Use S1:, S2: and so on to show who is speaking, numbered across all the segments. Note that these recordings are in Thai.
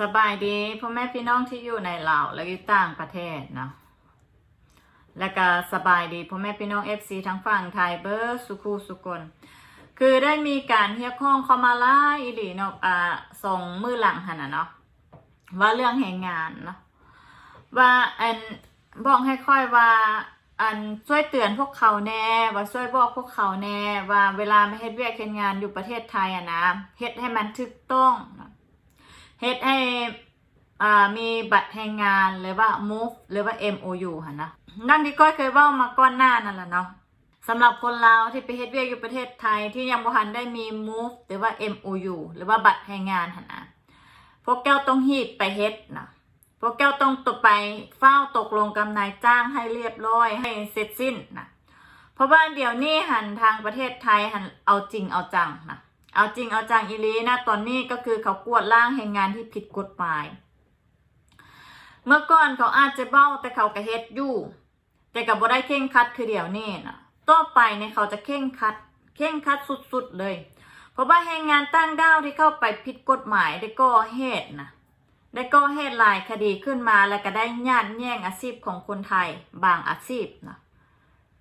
S1: สบายดีพ่อแม่พี่น้องที่อยู่ในลาวและอยู่ต่างประเทศเนาะแล้วก็สบายดีพ่อแม่พี่น้องเอฟซีทั้งฝั่งไทยเบอร์สุคูสุกลคือได้มีการเรียกร้องเข้ามาล่าอีหลีเนาะอ่าส่งมือหลังหันนะเนาะว่าเรื่องแห่งงานเนาะว่าอันบอกให้ค่อยว่าอันช่วยเตือนพวกเขาแน่ ว่าช่วยบอกพวกเขาแน่ ว่าเวลาไม่เฮ็ดเวียกเฮ็ดงานอยู่ประเทศไทยอะนะเฮ็ดให้มันถูกต้องนะ เฮ็ดให้อ่ามีบัตรแรงงานหรือว่า move หรือว่า MOU หั่นนะนั่นที่ก้อยเคยเว้ามาก่อนหน้านั่นแหละเนาะสำหรับคนลาวที่ไปเฮ็ดเวียกอยู่ประเทศไทยที่ยังบ่ทันได้มี move หรือว่า MOU หรือว่าบัตรแรงงานหั่นนะพวกแก้วต้องฮีบไปเฮ็ดนะพวกแก้วต้องตกไปเฝ้าตกลงกับนายจ้างให้เรียบร้อยให้เสร็จสิ้นนะเพราะว่าเดี๋ยวนี้หันทางประเทศไทยหันเอาจริงเอาจังนะ เอาจริงเอาจังอีลีนะตอนนี้ก็คือเขากวดล่างแห่งงานที่ผิดกฎหมาย เมื่อก่อนเขาอาจจะเบ้าแต่เขากระเฮ็ดอยู่ แต่กับบ่ได้เข่งคัดคือเดี๋ยวนี้นะต่อไปเนี่ยเขาจะเข่งคัดเข่งคัดสุดๆเลย เพราะว่าแรงงานตั้งด้าวที่เข้าไปผิดกฎหมายได้ก่อเหตุนะได้ก่อเหตุหลายคดีขึ้นมาแล้วก็ได้ญาติแย่งอาชีพของคนไทย บางอาชีพนะ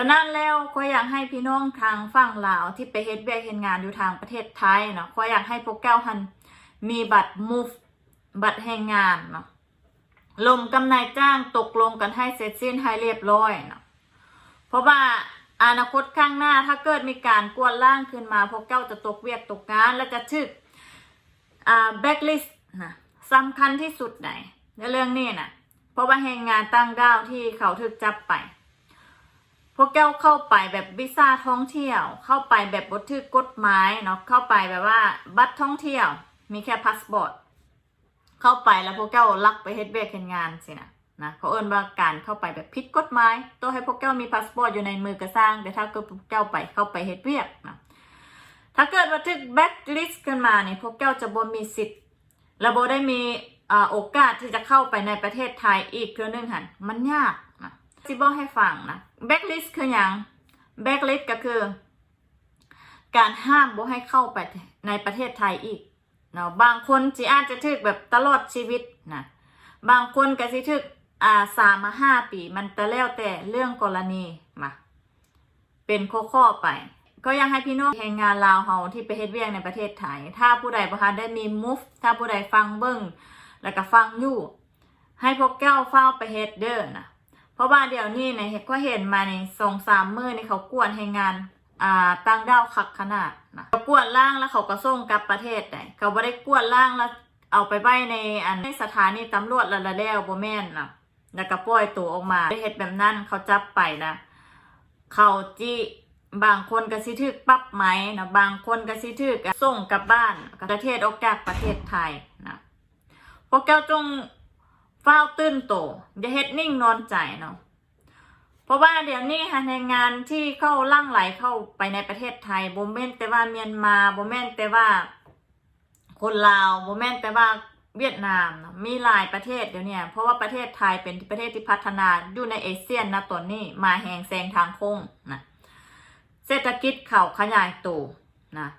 S1: นั้นแล้วก็อยากให้พี่น้องทางฝั่งลาวที่ไปเฮ็ดเวียกเฮ็ดงานอยู่ทางประเทศไทยเนาะก็อยากให้พวกแก้วหันมีบัตร move บัตรแรงงานเนาะลมกำนายจ้างตกลงกันให้เสร็จสิ้นให้เรียบร้อยเนาะเพราะว่าอนาคตข้างหน้าถ้าเกิดมีการกวนล่างขึ้นมาพวกแก้วจะตกเวียกตกงานและจะชึกอ่า backlist นะสำคัญที่สุดไหนในเรื่องนี้นะเพราะว่าแรงงานตั้งด้าวที่เขาถูกจับไป พวกแก้วเข้าไปแบบวีซ่าท่องเที่ยว เข้าไปแบบบทถือกกฎหมายเนาะเข้าไปแบบว่าบัตรท่องเที่ยว มีแค่พาสปอร์ตเข้าไปแล้วพวกแก้วลักไปเฮ็ดเวียกเฮ็ดงานสินะนะเขาเอิ้นว่าการเข้าไปแบบผิดกฎหมายต้องให้พวกแก้วมีพาสปอร์ตอยู่ในมือกระสร้างแต่ถ้าเกิดพวกแก้วไปเข้าไปเฮ็ดเวียกนะถ้าเกิดว่าถึกแบ็คลิสต์ขึ้นมาเนี่ยพวกแก้วจะบ่มีสิทธิ์และบ่ได้มีโอกาสที่จะเข้าไปในประเทศไทยอีกเทื่อนึงหันมันยากนะ สิบอกให้ฟังนะ backlist คืออย่าง backlist ก็คือ การห้ามบ่ให้เข้าไปในประเทศไทยอีกเนาะบางคนสิอาจจะถึกแบบตลอดชีวิตนะบางคนก็สิถึกอ่าสามมาห้าปี มันแต่แล้วแต่เรื่องกรณีมาเป็นข้อๆไป ก็ยังให้พี่น้องแรงงานลาวเฮาที่ไปเฮ็ดเวียกในประเทศไทย ถ้าผู้ใดบ่ทันได้มี move ถ้าผู้ใดฟังเบิ่งแล้วก็ฟังอยู่ ให้พวกแก้วเฝ้าไปเฮ็ดเด้อนะ เพราะว่าเดี๋ยวนี้เนี่ยเห็นก็เห็นมาในสองสามมือนี่เขากวนให้งานอ่าตั้งดาวคักขนาดนะเขากวนล่างแล้วเขาก็ส่งกลับประเทศได้เขาไม่ได้กวนล่างแล้วเอาไปไว้ในอันในสถานีตำรวจละละแล้วบ่แม่นนะแล้วก็ปล่อยตัวออกมาได้เห็ดแบบนั้นเขาจับไปนะเขาจีบางคนก็สิถึกปรับไหมนะบางคนก็สิถึกส่งกลับบ้านประเทศออกจากประเทศไทยนะพวกแก้วจง เฝ้าตื่นโตอย่าเฮ็ดนิ่งนอนใจเนาะเพราะว่าเดี๋ยวนี้ค่ะแรงานที่เข้าล่างไหลเข้าไปในประเทศไทยบ่แม่นแต่ว่าเมียนมาบ่แม่นแต่ว่า คนลาวบ่แม่นแต่ว่าเวียดนามนะมีหลายประเทศเดี๋ยวนี้เพราะว่าประเทศไทยเป็นประเทศที่พัฒนาอยู่ในเอเชียนนะตอนนี้มาแหงแซงทางโค้งนะเศรษฐกิจเขาขยายตัวนะ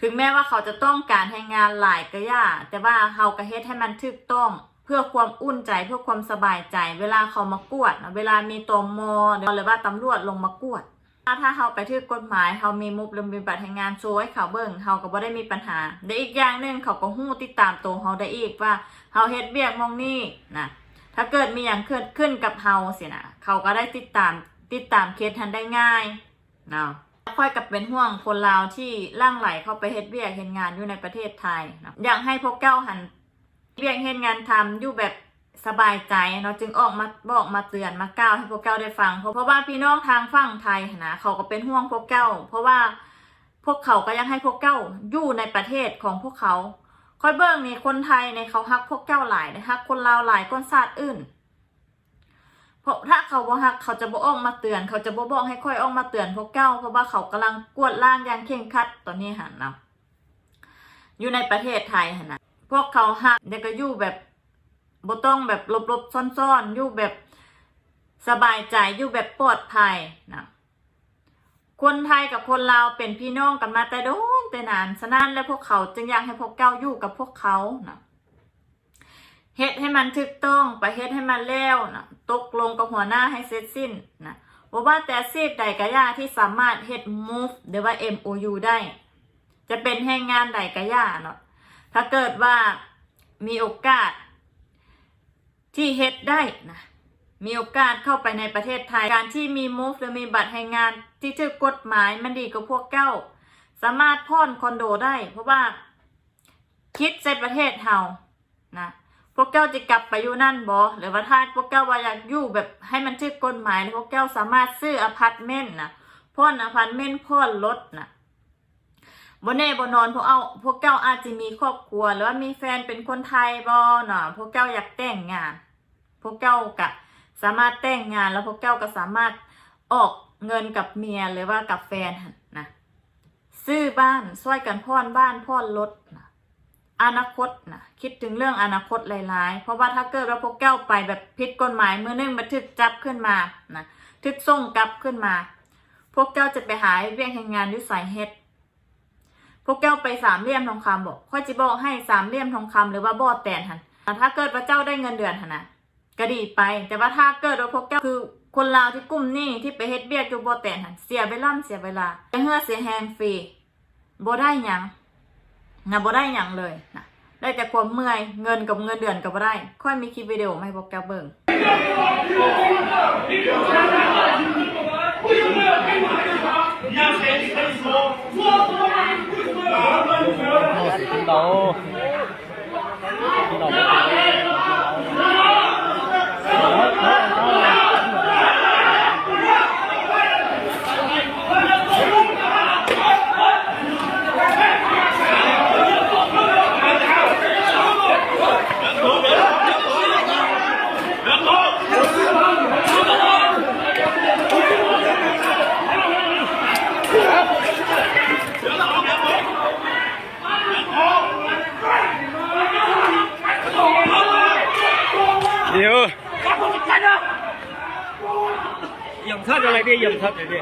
S1: ถึงแม้ว่าเขาจะต้องการให้งานหลายก็ย่าแต่ว่าเขาก็เฮ็ดให้มันถูกต้อง พื่อความอุ่นใจเพื่อความสบายใจ เวลาเขามากวด เวลามีตมอหรือว่าตำรวจลงมากวดถ้าถ้าเขาไปถือกฎหมายเขามีมุกหรือมีบัตรแรงงานโชว์ให้เขาเบิ่งเขาก็บ่ได้มีปัญหาและอีกอย่างหนึ่งเขาก็หู้ติดตามตัวเขาได้อีกว่าเขาเฮ็ดเบียกมองนี่นะถ้าเกิดมีอย่างเกิดขึ้นกับเขาสินะเขาก็ได้ติดตามติดตามเคสทันได้ง่ายเนาะค่อยกับเป็นห่วงคนลาวที่ล่างไหลเข้าไปเฮ็ดเวียกเฮ็ดงานอยู่ในประเทศไทยนะอยากให้พวกเก้าหัน เวียกเฮ็ดงานทำอยู่แบบสบายใจเนาะจึงออกมาบอกมาเตือนมาก้าวให้พวกเก้าได้ฟัง เพราะเพราะว่าพี่น้องทางฝั่งไทยนะเขาก็เป็นห่วงพวกเก้า เพราะว่าพวกเขาก็ยังให้พวกเก้าอยู่ในประเทศของพวกเขาค่อยเบิ่งนี่คนไทยในเขาฮักพวกเก้าหลายนะฮักคนลาวหลายคนชาติอื่น เพราะถ้าเขาบ่ฮักเขาจะบ่ออกมาเตือน เขาจะบ่บอกให้ค่อยออกมาเตือนพวกเก้า เพราะว่าเขากำลังกวดล้างอย่างเข่งคัดตอนนี้หันนะอยู่ในประเทศไทยหันนะ พวกเขาฮักเด็กก็อยู่แบบบ่ต้องแบบลบๆซ่อนๆอยู่แบบสบายใจอยู่แบบปลอดภัยนะคนไทยกับคนลาวเป็นพี่น้องกันมาแต่โดนแต่นานฉะนั้นแล้วพวกเขาจึงอยากให้พวกเก้าอยู่กับพวกเขานะเฮ็ดให้มันถูกต้องไปเฮ็ดให้มันแล้วนะตกลงกับหัวหน้าให้เสร็จสิ้นนะบ่ว่าแต่อาชีพใดก็ยาที่สามารถเฮ็ด move หรือว่า MOU ได้ จะเป็นแรงงานใดก็ยาเนาะ ถ้าเกิดว่ามีโอกาส ที่เฮ็ดได้นะมีโอกาสเข้าไปในประเทศไทย การที่มี move หรือมีบัตรแรงงาน ที่ถูกกฎหมายมันดีกว่าพวกเก้า สามารถพ่อนคอนโดได้ เพราะว่า คิดในประเทศเฮานะพวกเจ้าจะกลับไปอยู่นั่นบอหรือว่าถ้าพวกเจ้าว่าอยากอยู่แบบให้มันถูกกฎหมายพวกเจ้าสามารถซื้ออพาร์ตเมนต์นะพ่อนอพาร์ตเมนต์พ่อนรถนะ บนเน่บนนอนพวกเอาพวกเจ้าอาจจะมีครอบครัวหรือว่ามีแฟนเป็นคนไทยบอเนาะพวกเจ้าอยากแต่งงาน พวกเจ้าก็สามารถแต่งงานแล้วพวกเจ้าก็สามารถออกเงินกับเมียหรือว่ากับแฟนนะซื้อบ้านช่วยกันพ่อนบ้านพ่อนรถนะอนาคตนะคิดถึงเรื่องอนาคตหลายๆ เพราะว่าถ้าเกิดว่าพวกเจ้าไปแบบผิดกฎหมายมือนึงมาถึกจับขึ้นมานะถึกส่งกลับขึ้นมา พวกเจ้าจะไปหาเวียงแห่งงานด้วยสายเฮ็ด พวกเจ้าไปสามเหลี่ยมทองคำบอกค่อยจิบอกให้สามเหลี่ยมทองคำหรือว่าบอดแตนหันแต่ถ้าเกิดว่าเจ้าได้เงินเดือนหันนะก็ดีไป แต่ว่าถ้าเกิดว่าพวกเจ้าคือคนลาวที่กลุ่มนี่ที่ไปเฮ็ดเบียกอยู่บอดแตนหันเสียเวลาเสียเวลาเฮือเสียแฮงฟรีบ่ได้หยังนะบ่ได้หยังเลยนะได้แต่ความเมื่อยเงินกับเงินเดือนก็บ่ได้ ค่อยมีคลิปวิดีโอมาให้พวกเจ้าเบิ่ง
S2: Senhor. เดี๋ยวยำทัดอะไรดิยำทัดอะไรดิ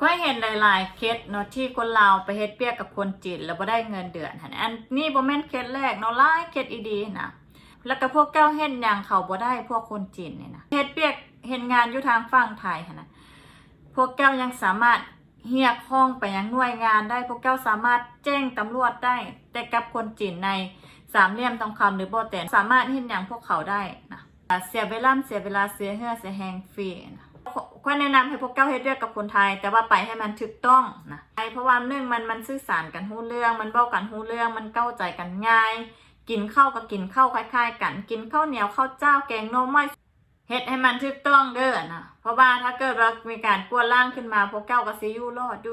S1: ก็เห็นหลายๆเคสเนาะที่คนลาวไปเฮ็ดเปียกกับคนจีนแล้วบ่ได้เงินเดือนหั่นอันนี้บ่แม่นเคสแรกเนาะหลายเคสอีดีนะแล้วก็พวกเจ้าเฮ็ดหยังเขาบ่ได้พวกคนจีนนี่นะเฮ็ดเปียกเฮ็ดงานอยู่ทางฝั่งไทยหั่นนะพวกเจ้ายังสามารถ เรียกห้องไปยังหน่วยงานได้พวกเจ้าสามารถแจ้งตำรวจได้ แต่กับคนจีนในสามเหลี่ยมทองคำหรือโบ่แตนสามารถเฮ็ดหยังพวกเขาได้นะเสียเวลาเสียเวลาเสียเหือเสียแฮงฟรีนะก็แนะนำให้พวกเก้าเฮ็ดเรื่องกับคนไทย แต่ว่าไปให้มันถูกต้องนะไอเพราะว่าหนึ่งมันมันสื่อสารกันหู้เรื่อง มันเบ้ากันหู้เรื่อง มันเข้าใจกันง่าย กินข้าวกับกินข้าวคล้าย ๆ กัน กินข้าวเหนียวข้าวเจ้าแกงโนมไม เฮ็ดให้มันถูกต้องเด้อนะเพราะว่าถ้าเกิดว่ามีการกวนล่างขึ้นมาพวกเก้าก็ซิอยูรอดอยู่